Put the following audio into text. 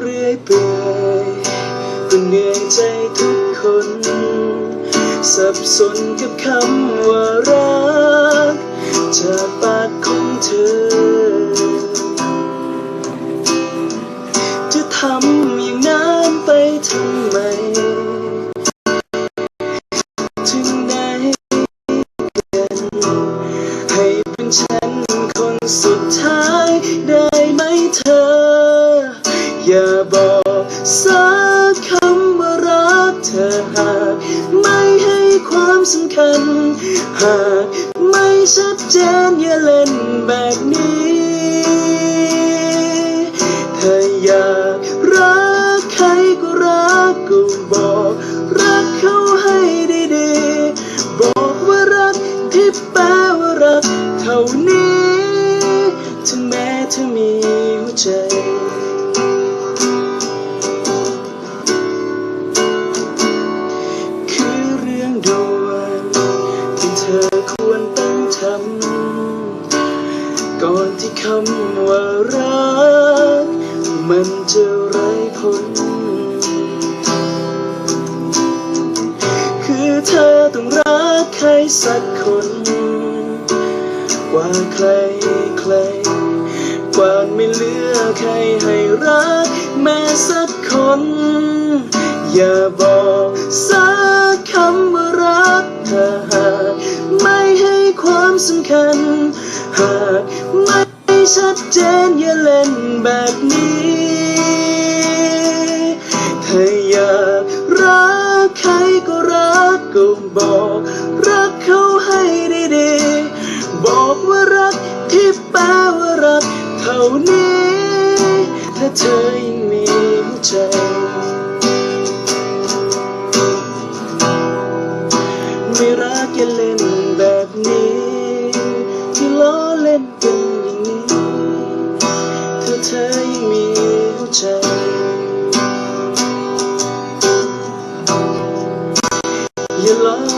เรื่อยเปื่อยก็เหนื่อยใจทุกคน สับสนกับคำว่ารักจากปากของเธอ จะทำอย่างนั้นไปทำไมถึงไหนกันให้เป็นฉันคนสุดท้ายได้ไหมเธอ อย่าบอกสักคำว่ารักเธอหากไม่ให้ความสำคัญ หากไม่ชัดเจนอย่าเล่นแบบนี้เธออยากรักใครก็รักก็บอก รักเขาให้ดีๆ บอกว่ารักที่แปลว่ารักเท่านี้ถึงแม้เธอมีหัวใจ ที่เธอควรต้องทำ ก่อนที่คำว่ารัก มันจะไร้ผล คือเธอต้องรักใครสักคน กว่าใครใคร กว่าไม่เหลือใครให้รัก แม้สักคน อย่าบอกสักคำว่า เธอหากไม่ให้ความสำคัญ หากไม่ชัดเจนอย่าเล่นแบบนี้เธออยากรักใครก็รักก็บอก รักเขาให้ดีๆบอกว่ารักที่แปลว่ารักเท่านี้ ถ้าเธอยังมีหัวใจ อย่เล่นแบบนี้ที่ล้อเล่นกันอย่างนี้ถ้าเธอยังมีหัวใจอย่าล้อ